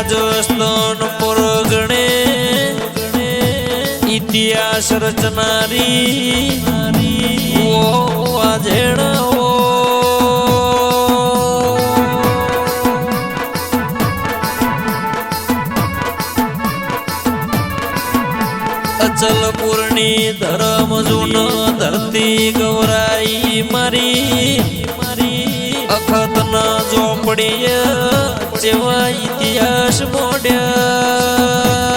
રાજસ્થાન પરગણે ઇતિહાસ રચનારી આજેણ અચલપુરની ધર્મ જૂન ધરતી ગૌરાઈ મારી. ના જેવા ઇતિહાસ મોડ્યા.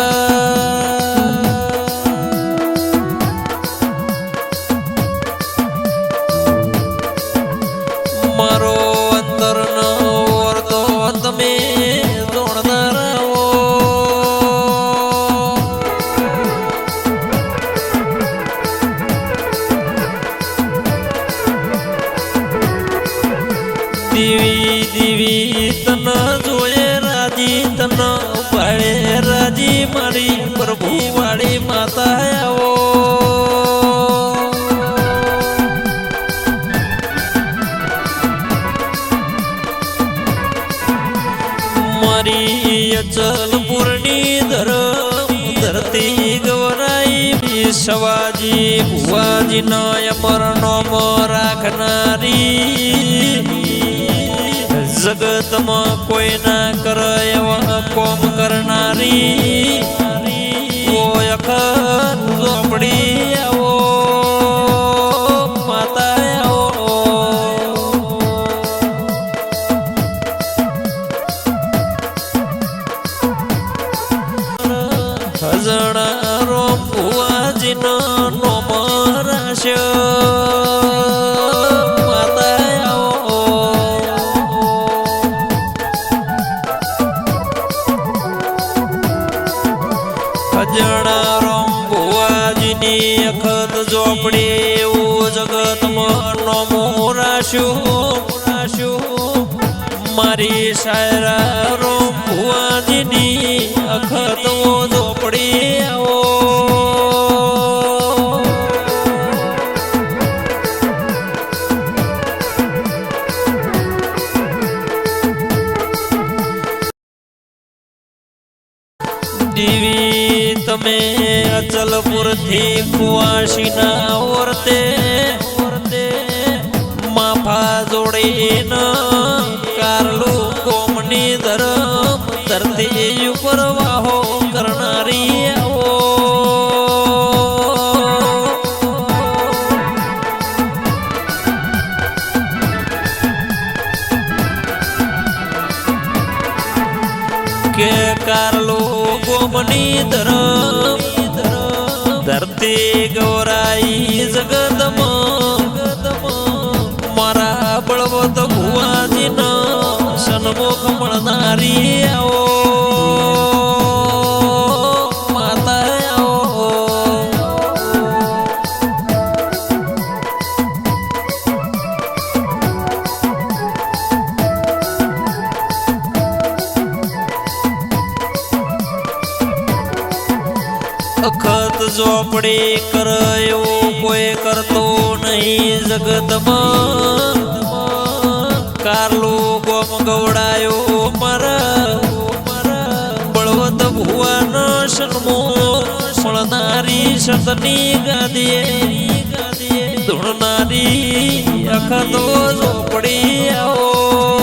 સવાજી ભુવાજી નય પર નમ રાખનારી. જગતમાં કોઈ ના કરે એવા કોમ કરનારી. કોઈ અખત અજણા રોમ ભુવાજીની અખત ચોપડી એવું જગત મનો રાશું રાશું મારી શાયરા રોમ ભુવાજીની અખત ચોપડી અચલપુરથી કુવાશીના વર્તે ધરતી ગૌરાઈ જગતમાં મારા બળવત ભુવાજીનો સન્મુખ મળનારી આવો અખત ચોપડી કર્યો કોઈ કરતો નહીં જગતમાં. કારલો ગોમ ગવડાયો મારા બળવત ભુવન સન્મો મળનારી સતની ગાદીએ. ધૂણનારી અખતો ઝોપડી આવો.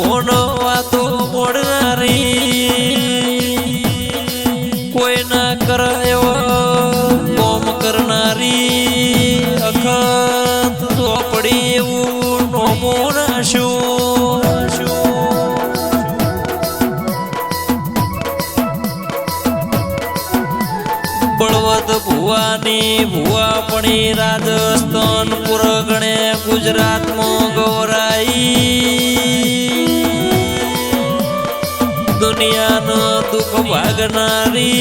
ભુવાનો વાતો મોડનારી? કોઈ ના કરે એવો કોમ કરનારી? અખત એવું નોમો નાશું. બળવત ભુવાની ભુવાપણી રાજસ્થાન પુરગણે ગુજરાતમાં ગૌરાઈ. દુનિયાનો દુઃખ ભાગનારી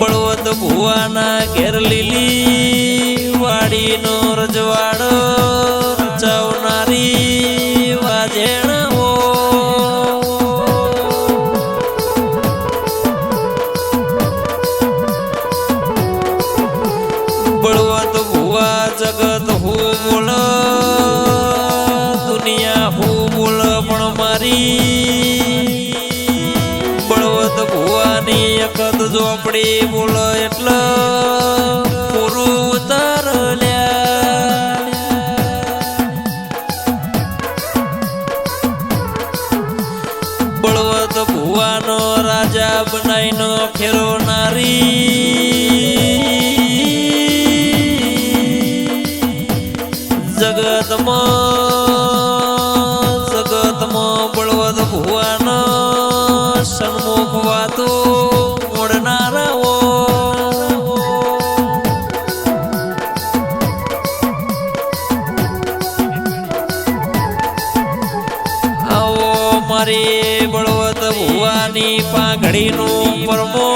બળવત ભુવાના ઘેર લીલી વાડીનો રજવાડો મારી બળવત ભુવાની અકત ઝોપડી બોલ એટલે પૂરું ઉતાર બળવત ભુવાનો રાજા બનાવીનો ફેરો નારી મારી બળવત ભુવાની પાઘડીનું પરમો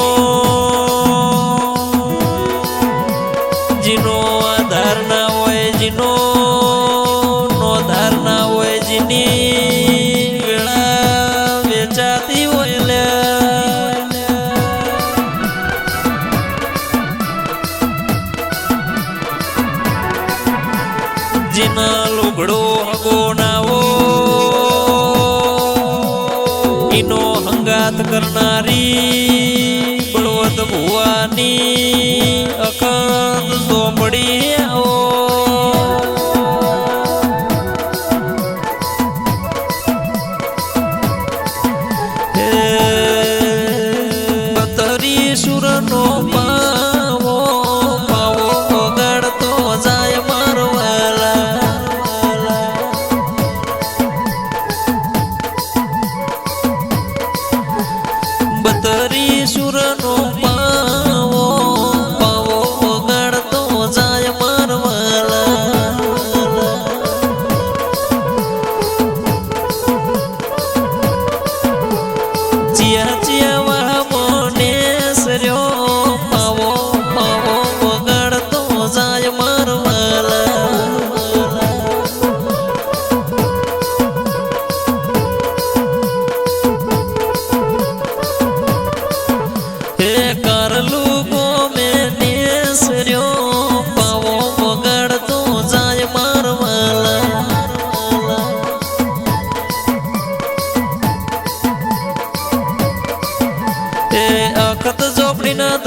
કરનારી બળવત ભુવાની અખંડ સોંપડી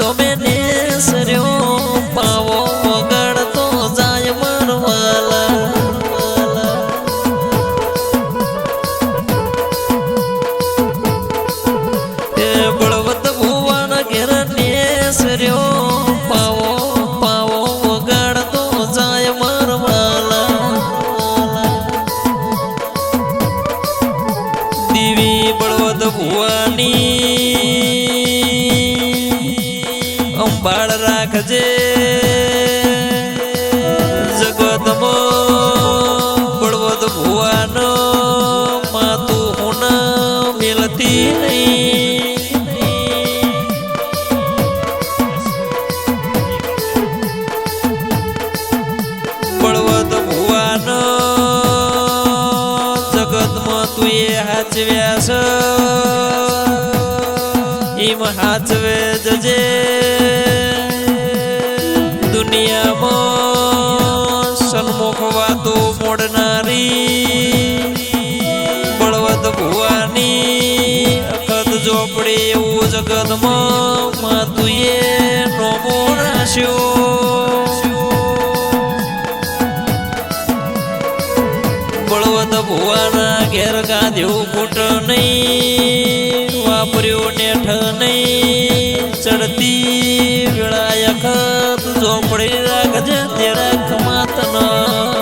yo me એમ હાચવે જજે દુનિયામાં સન્મુખ વાતો મોડનારી, બળવત ભુવાની અખત ઝોપડી એવું જગતમાં માતુએ નોમો રાશ્યો બળવત ભુવાના ઘેર ગાધ્યું ફૂટ નહીં. ઝોપડ્યો ને ઠનઈ ચડતી વેળા અખત ઝોપડી રાખજે તેરા ખમાતના